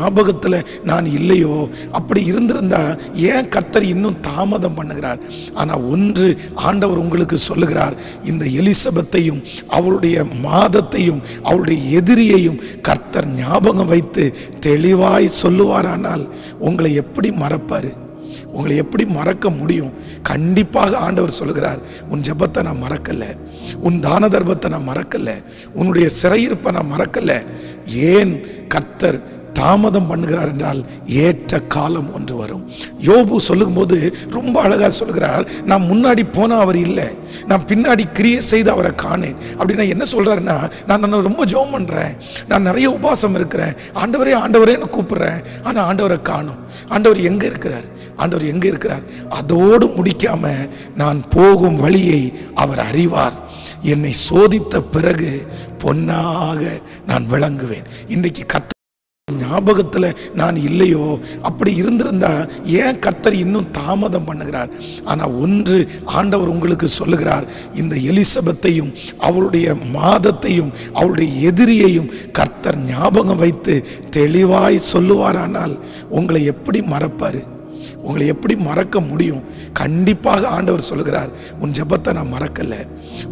ஞாபகத்தில் நான் இல்லையோ? அப்படி இருந்திருந்தா ஏன் கர்த்தர் இன்னும் தாமதம் பண்ணுகிறார்? ஆனால் ஒன்று ஆண்டவர் உங்களுக்கு சொல்லுகிறார் இந்த எலிசபெத்தையும் அவருடைய மாதத்தையும் அவருடைய எதிரியையும் கர்த்தர் ஞாபகம் வைத்து தெளிவாய் சொல்லுவாரானால் உங்களை எப்படி மறப்பார்? உங்களை எப்படி மறக்க முடியும்? கண்டிப்பாக ஆண்டவர் சொல்லுகிறார் உன் ஜெபத்தை நான் மறக்கலை. உன் தான தர்மத்தை நான் மறக்கலை. உன்னுடைய சிறையிருப்பை நான் மறக்கலை. ஏன் கர்த்தர் தாமதம் பண்ணுகிறார் என்றால் ஏற்ற காலம் ஒன்று வரும். யோபு சொல்லும்போது ரொம்ப அழகாக சொல்கிறார் நான் முன்னாடி போன அவர் இல்லை. நான் பின்னாடி கிரியை செய்து அவரை காணேன். அப்படின்னா என்ன சொல்கிறாருன்னா நான் நான் ரொம்ப ஜோம் பண்ணுறேன் நான் நிறைய உபாசம் இருக்கிறேன். ஆண்டவரே ஆண்டவரேன்னு கூப்பிட்றேன். ஆனால் ஆண்டவரை காணும். ஆண்டவர் எங்கே இருக்கிறார்? ஆண்டவர் எங்கே இருக்கிறார்? அதோடு முடிக்காமல் நான் போகும் வழியை அவர் அறிவார். என்னை சோதித்த பிறகு பொன்னாக நான் விளங்குவேன். இன்றைக்கு கத்த ஞாபகத்தில் நான் இல்லையோ? அப்படி இருந்திருந்தா ஏன் கர்த்தர் இன்னும் தாமதம் பண்ணுகிறார்? ஆனால் ஒன்று ஆண்டவர் உங்களுக்கு சொல்லுகிறார் இந்த எலிசபெத்தையும் அவருடைய மாதத்தையும் அவருடைய எதிரியையும் கர்த்தர் ஞாபகம் வைத்து தெளிவாய் சொல்லுவாரானால் உங்களை எப்படி மறப்பார்? உங்களை எப்படி மறக்க முடியும்? கண்டிப்பாக ஆண்டவர் சொல்லுகிறார் உன் ஜெபத்தை நான் மறக்கல.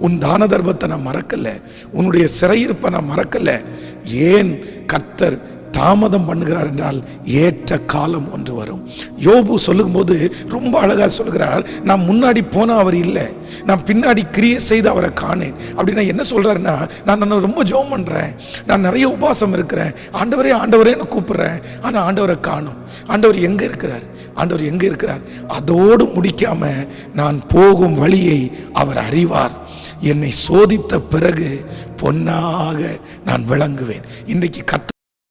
உன் தான தர்மத்தை நான் மறக்கல. உன்னுடைய சிறையிருப்பை நான் மறக்கல. ஏன் கர்த்தர் தாமதம் பண்ணுகிறார் என்றால் ஏற்ற காலம் ஒன்று வரும். யோபு சொல்லும்போது ரொம்ப அழகாக சொல்கிறார் நான் முன்னாடி போன அவர் இல்லை. நான் பின்னாடி கிரியை செய்து அவரை காணேன். அப்படின்னா என்ன சொல்றாருன்னா நான் நான் ரொம்ப ஜோம் பண்ணுறேன் நான் நிறைய உபாசம் இருக்கிறேன். ஆண்டவரே ஆண்டவரேன்னு கூப்பிட்றேன். ஆனால் ஆண்டவரை காணும். ஆண்டவர் எங்கே இருக்கிறார்? ஆண்டவர் எங்கே இருக்கிறார்? அதோடு முடிக்காம நான் போகும் வழியை அவர் அறிவார். என்னை சோதித்த பிறகு பொன்னாக நான் விளங்குவேன். இன்றைக்கு கத்த